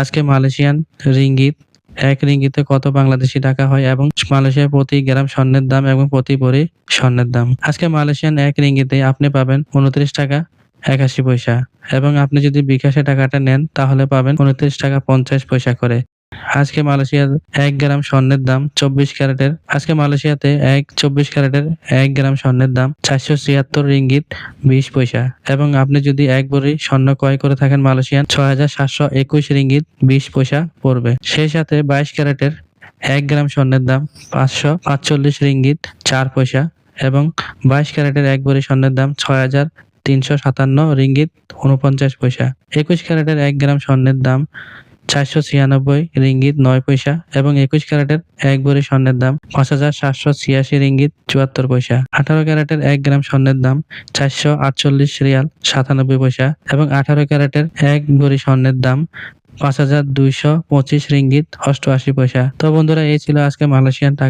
আজকে Malaysian ringgit, এক রিঙ্গিতে কত বাংলাদেশি টাকা হয় এবং মালয়েশিয়ার প্রতি গ্রাম স্বর্ণের দাম এবং প্রতি ভরি স্বর্ণের দাম? আজকে মালয়েশিয়ান এক রিঙ্গিতে আপনি পাবেন উনত্রিশ টাকা একাশি পয়সা এবং আপনি যদি বিকাশে টাকাটা নেন তাহলে পাবেন উনত্রিশ টাকা পঞ্চাশ পয়সা করে। আজকে মালয়েশিয়ার এক গ্রাম স্বর্ণের দাম চব্বিশ ক্যারেটের। আজকে মালয়েশিয়াতে এক, চব্বিশ ক্যারেটের এক গ্রাম স্বর্ণের দাম চারশো ছিয়াত্তর রিঙ্গিত বিশ পয়সা। এবং আপনি যদি এক ভরি স্বর্ণ ক্রয় করে থাকেন মালয়েশিয়ান ছয় হাজার সাতশো একুশ রিঙ্গিত বিশ পয়সা পড়বে। সেই সাথে বাইশ ক্যারেটের এক গ্রাম স্বর্ণের দাম পাঁচশো পাঁচচল্লিশ রিঙ্গিত চার পয়সা। এবং বাইশ ক্যারেটের এক ভরি স্বর্ণের দাম ছয় হাজার তিনশো সাতান্ন রিঙ্গিত উনপঞ্চাশ পয়সা। একুশ ক্যারেটের এক গ্রাম স্বর্ণের দাম চারশো ছিয়ানব্বই রিঙ্গিত নয় পয়সা এবং একুশ ক্যারেটের এক ভরি স্বর্ণের দাম পাঁচ হাজার সাতশো ছিয়াশি রিঙ্গিত চুয়াত্তর পয়সা। আঠারো ক্যারেটের এক গ্রাম স্বর্ণের দাম চারশো আটচল্লিশ রিয়াল সাতানব্বই পয়সা এবং আঠারো ক্যারেটের এক ভরি স্বর্ণের দাম পাঁচ হাজার দুইশো পঁচিশ রিঙ্গিত অষ্টআশি পয়সা। তো বন্ধুরা, এই ছিল আজকে মালয়েশিয়ান টাকা